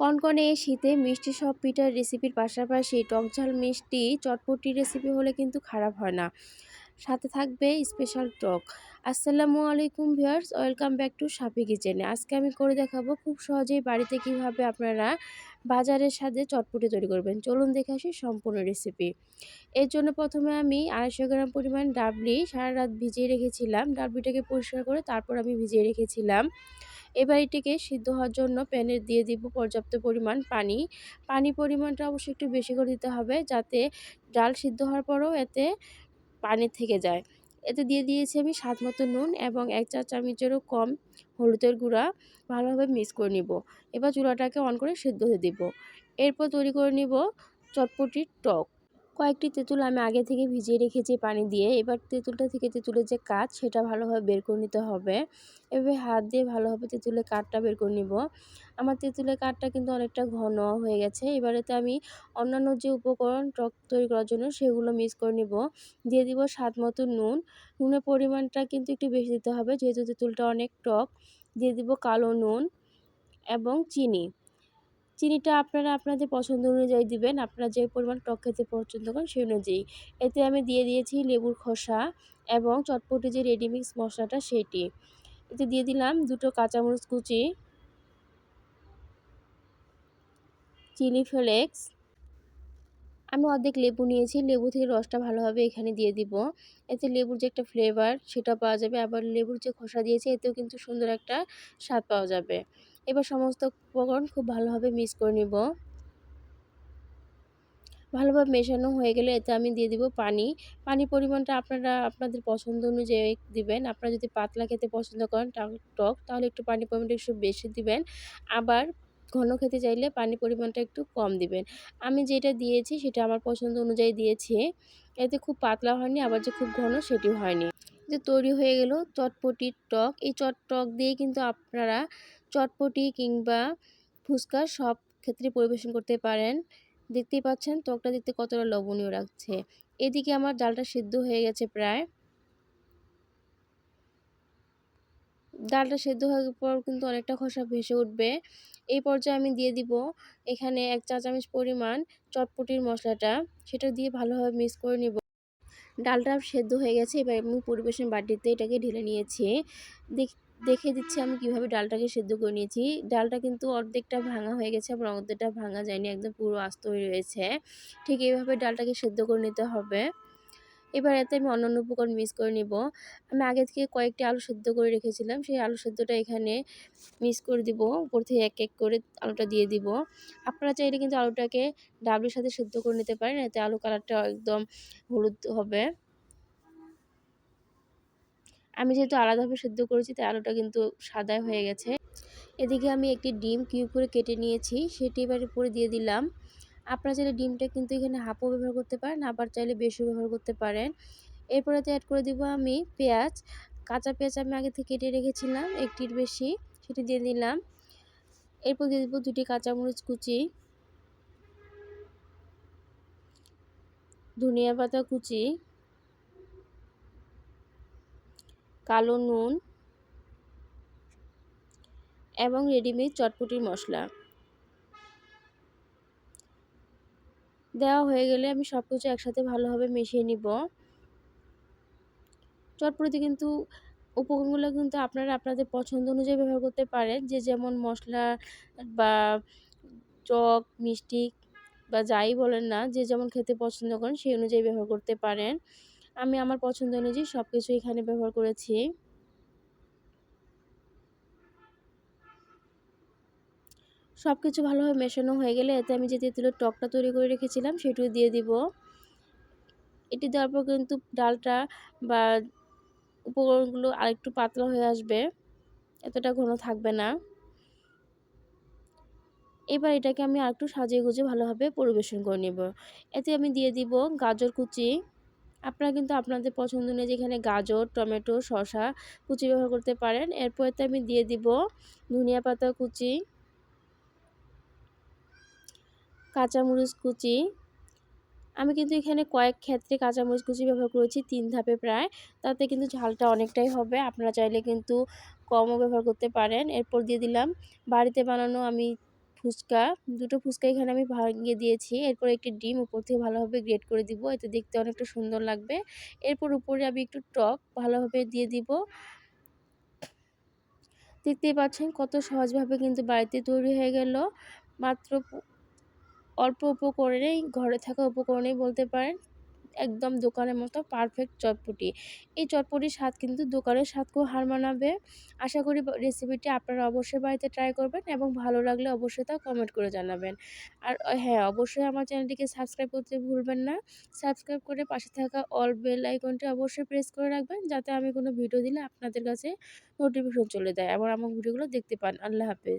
কনকনে এই শীতে মিষ্টি সব পিঠার রেসিপির পাশাপাশি টকঝাল মিষ্টি, চটপটি রেসিপি হলে কিন্তু খারাপ হয় না। সাথে থাকবে স্পেশাল টক আসসালামু আলাইকুম ভিউয়ার্স ওয়েলকাম ব্যাক টু সাপি কিচেনে আজকে আমি করে দেখাবো খুব সহজেই বাড়িতে কীভাবে আপনারা বাজারের সাথে চটপটি তৈরি করবেন। চলুন দেখে আসি সম্পূর্ণ রেসিপি এর জন্য প্রথমে আমি আড়াইশো গ্রাম পরিমাণ ডাবলি সারা রাত ভিজিয়ে রেখেছিলাম। ডাবলিটাকে পরিষ্কার করে তারপর আমি ভিজিয়ে রেখেছিলাম। এবার এটিকে সিদ্ধ হওয়ার জন্য প্যানে দিয়ে দিব পর্যাপ্ত পরিমাণ পানি। পানি পরিমাণটা অবশ্যই একটু বেশি করে দিতে হবে যাতে ডাল সিদ্ধ হওয়ার পরেও এতে পানি থেকে যায়। এতে দিয়ে দিয়েছি আমি স্বাদ মতো নুন এবং এক চা চামচেরও কম হলুদের গুঁড়া ভালোভাবে মিক্স করে নিব। এবার চুলাটাকে অন করে সিদ্ধ হয়ে দিব। এরপর তৈরি করে নিব চটপটির টক। কয়েকটি তেঁতুল আমি আগে থেকে ভিজিয়ে রেখেছি পানি দিয়ে। এবার তেঁতুলটা থেকে তেঁতুলের যে কাজ সেটা ভালোভাবে বের করে নিতে হবে। এভাবে হাত দিয়ে ভালোভাবে তেঁতুলের কাঠটা বের করে নিব। আমার তেঁতুলের কাঠটা কিন্তু অনেকটা ঘন হয়ে গেছে। এবারেতে আমি অন্যান্য যে উপকরণ টক তৈরি করার জন্য, সেগুলো মিক্স করে নিব। দিয়ে দিব স্বাদ মতো নুন। নুনের পরিমাণটা কিন্তু একটু বেশি দিতে হবে, যেহেতু তেঁতুলটা অনেক টক। দিয়ে দিব কালো নুন এবং চিনি। চিনিটা আপনারা আপনাদের পছন্দ অনুযায়ী দিবেন। আপনারা যে পরিমাণ টক খেতে পছন্দ করেন সেই অনুযায়ী। এতে আমি দিয়ে দিয়েছি লেবুর খোসা এবং চটপটি যে রেডিমিক্স মশলাটা সেটি। এতে দিয়ে দিলাম দুটো কাঁচামরিচ কুচি, চিলি ফ্লেক্স। আমি অর্ধেক লেবু নিয়েছি, লেবু থেকে রসটা ভালোভাবে এখানে দিয়ে দিব। এতে লেবুর যে একটা ফ্লেভার সেটা পাওয়া যাবে। আবার লেবুর যে খোসা দিয়েছে, এতেও কিন্তু সুন্দর একটা স্বাদ পাওয়া যাবে। এবার সমস্ত উপকরণ খুব ভালোভাবে মিক্স করে নিব। ভালোভাবে মেশানো হয়ে গেলে এতে আমি দিয়ে দিব পানি। পানি পরিমাণটা আপনারা, আপনাদের পছন্দ অনুযায়ী দিবেন। আপনারা যদি পাতলা খেতে পছন্দ করেন টক, তাহলে একটু পানি পরিমাণটা একটু বেশি দিবেন। আবার ঘন খেতে চাইলে পানি পরিমাণটা একটু কম দিবেন। আমি যেটা দিয়েছি সেটা আমার পছন্দ অনুযায়ী দিয়েছি। এতে খুব পাতলা হয়নি, আবার যে খুব ঘন সেটি হয়নি। যে তৈরি হয়ে গেল চটপটির টক। এই চট টক দিয়ে কিন্তু আপনারা চটপটি কিংবা ফুচকা সব ক্ষেত্রে পরিবেশন করতে পারেন। দেখতেই পাচ্ছেন টকটা দেখতে কতটা লবণীয় রাখছে এদিকে আমার ডালটা সিদ্ধ হয়ে গেছে প্রায়। ডালটা সেদ্ধ হওয়ার পর কিন্তু অনেকটা খসা ভেসে উঠবে। এই পর্যায়ে আমি দিয়ে দিব এখানে এক চা চামচ পরিমাণ চটপটির মশলাটা। সেটা দিয়ে ভালোভাবে মিক্স করে নিব। ডালটা সেদ্ধ হয়ে গেছে, এবার আমি পরিবেশন বাটিতে এটাকে ঢেলে নিয়েছি। দেখে দিচ্ছি আমি কীভাবে ডালটাকে সেদ্ধ করে নিয়েছি। ডালটা কিন্তু অর্ধেকটা ভাঙা হয়ে গেছে, আবার অর্ধেকটা ভাঙা যায়নি, একদম পুরো আস্ত হয়ে রয়েছে। ঠিক এইভাবে ডালটাকে সেদ্ধ করে নিতে হবে। এবার এতে আমি অন্যান্য উপকরণ মিক্স করে নিব। আমি আগে থেকে কয়েকটি আলু সেদ্ধ করে রেখেছিলাম, সেই আলু সেদ্ধটা এখানে মিক্স করে দিব, উপর থেকে এক এক করে আলুটা দিয়ে দিব। আপনারা চাইলে কিন্তু আলুটাকে ডাবলির সাথে সেদ্ধ করে নিতে পারেন, এতে আলু কালারটা একদম হলুদ হবে। আমি যেহেতু আলাদাভাবে সেদ্ধ করেছি, তাই আলুটা কিন্তু সাদায় হয়ে গেছে। এদিকে আমি একটি ডিম কিউব করে কেটে নিয়েছি, সেটি এবার পরে দিয়ে দিলাম। আপনারা চাইলে ডিমটা কিন্তু এখানে হাফও ব্যবহার করতে পারেন, আবার চাইলে বেশিও ব্যবহার করতে পারেন। এরপরে অ্যাড করে দিব আমি পেঁয়াজ। কাঁচা পেঁয়াজ আমি আগে থেকে কেটে রেখেছিলাম, একটির বেশি, সেটি দিয়ে দিলাম। এরপর দিয়ে দিব দুটি কাঁচামরিচ কুচি। ধনিয়া পাতা কুচি। কালো নুন এবং রেডিমেড চটপটির মশলা। দেওয়া হয়ে গেলে আমি সব কিছু একসাথে ভালোভাবে মিশিয়ে নিব। চটপটিতে কিন্তু উপকরণগুলো কিন্তু আপনারা আপনাদের পছন্দ অনুযায়ী ব্যবহার করতে পারেন। যে যেমন মশলা বা চক মিষ্টি বা যাই বলেন না, যে যেমন খেতে পছন্দ করেন সেই অনুযায়ী ব্যবহার করতে পারেন। আমি আমার পছন্দ অনুযায়ী সব কিছু এখানে ব্যবহার করেছি। সব কিছু ভালোভাবে মেশানো হয়ে গেলে এতে আমি যে তেঁতুলের টকটা তৈরি করে রেখেছিলাম সেটিও দিয়ে দিব। এটি দেওয়ার পর কিন্তু ডালটা বা উপকরণগুলো আরেকটু পাতলা হয়ে আসবে, এতটা ঘন থাকবে না। এবার এটাকে আমি আরেকটু সাজিয়ে গুজিয়ে ভালোভাবে পরিবেশন করে নেব। এতে আমি দিয়ে দিব গাজর কুচি। আপনারা কিন্তু আপনাদের পছন্দ অনুযায়ী যেখানে গাজর, টমেটো, শসা কুচি ব্যবহার করতে পারেন। এরপর এতে আমি দিয়ে দিব ধনিয়া পাতা কুচি, কাঁচামরিচ কুচি। আমি কিন্তু এখানে কয়েক ক্ষেত্রে কাঁচামরিচ কুচি ব্যবহার করেছি, তিন ধাপে প্রায়। তাতে কিন্তু ঝালটা অনেকটাই হবে। আপনারা চাইলে কিন্তু কমও ব্যবহার করতে পারেন। এরপর দিয়ে দিলাম বাড়িতে বানানো আমি ফুচকা। দুটো ফুচকা এখানে আমি ভাঙিয়ে দিয়েছি। এরপর একটি ডিম উপর থেকে ভালোভাবে গ্রেড করে দিব। এতে দেখতে অনেকটা সুন্দর লাগবে। এরপর উপরে আমি একটু টক ভালোভাবে দিয়ে দিব। দেখতেই পাচ্ছেন কত সহজভাবে কিন্তু বাড়িতে তৈরি হয়ে গেল। মাত্র অল্প উপকরণেই, ঘরে থাকা উপকরণেই বলতে পারেন। একদম দোকানের মতো পারফেক্ট চটপটি। এই চটপটির স্বাদ কিন্তু দোকানের স্বাদকেও হার মানাবে। আশা করি রেসিপিটি আপনারা অবশ্যই বাড়িতে ট্রাই করবেন এবং ভালো লাগলে অবশ্যই তা কমেন্ট করে জানাবেন। আর হ্যাঁ অবশ্যই আমার চ্যানেলটিকে সাবস্ক্রাইব করতে ভুলবেন না। সাবস্ক্রাইব করে পাশে থাকা অল বেল আইকনটি অবশ্যই প্রেস করে রাখবেন যাতে আমি কোনো ভিডিও দিলে আপনাদের কাছে নোটিফিকেশন চলে যায় এবং আমার ভিডিওগুলো দেখতে পান। আল্লাহ হাফেজ।